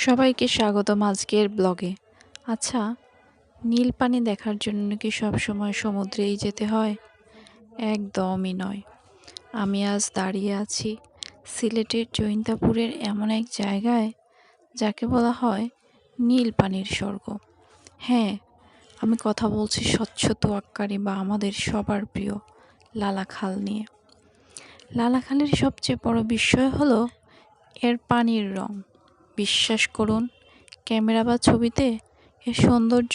সবাইকে স্বাগতম আজকের ব্লগে। আচ্ছা নীল পানি দেখার জন্য কি সবসময় সমুদ্রেই যেতে হয়? একদমই নয়। আমি আজ দাঁড়িয়ে আছি সিলেটের জৈন্তাপুরের এমন এক জায়গায়, যাকে বলা হয় নীল পানির স্বর্গ। হ্যাঁ আমি কথা বলছি স্বচ্ছ তোয়াক্কারি বা আমাদের সবার প্রিয় লালাখাল নিয়ে। লালাখালের সবচেয়ে বড় বিস্ময় হলো এর পানির রং। বিশ্বাস করুন, ক্যামেরা বা ছবিতে এর সৌন্দর্য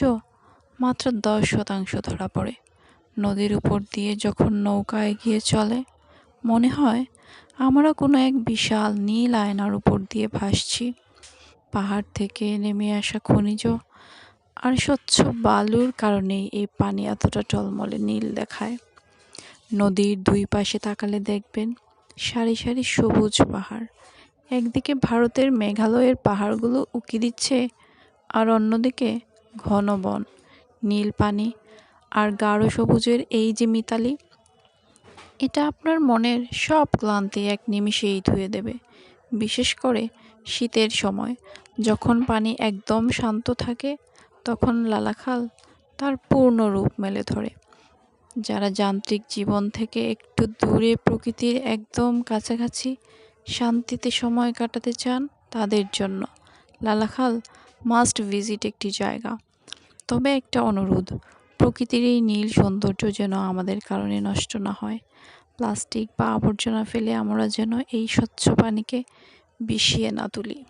মাত্র দশ শতাংশ ধরা পড়ে। নদীর উপর দিয়ে যখন নৌকা এগিয়ে চলে, মনে হয় আমরা কোনো এক বিশাল নীল আয়নার উপর দিয়ে ভাসছি। পাহাড় থেকে নেমে আসা খনিজ আর স্বচ্ছ বালুর কারণেই এই পানি এতটা টলমলে নীল দেখায়। নদীর দুই পাশে তাকালে দেখবেন সারি সারি সবুজ পাহাড় একদিকে ভারতের মেঘালয়ের পাহাড়গুলো উঁকি দিচ্ছে, আর অন্যদিকে ঘন বন, নীল পানি, আর গাঢ় সবুজের এই যে মিতালি, এটা আপনার মনের সব ক্লান্তি এক নিমিষেই ধুয়ে দেবে। বিশেষ করে শীতের সময়, যখন পানি একদম শান্ত থাকে, তখন লালাখাল তার পূর্ণ রূপ মেলে ধরে। যারা যান্ত্রিক জীবন থেকে একটু দূরে প্রকৃতির একদম কাছাকাছি শান্তিতে সময় কাটাতে চান তাদের জন্য। লালাখাল মাস্ট ভিজিট একটি জায়গা। তবে একটা অনুরোধ, প্রকৃতির এই নীল সৌন্দর্য যেন আমাদের কারণে নষ্ট না হয়। প্লাস্টিক বা আবর্জনা ফেলে আমরা যেন এই স্বচ্ছ পানিকে বিষিয়ে না তুলি।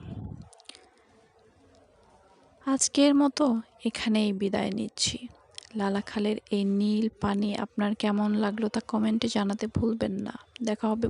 আজকের মতো এখানেই বিদায় নিচ্ছি। লালাখালের এই নীল পানি আপনার কেমন লাগল তা কমেন্টে জানাতে ভুলবেন না। দেখা হবে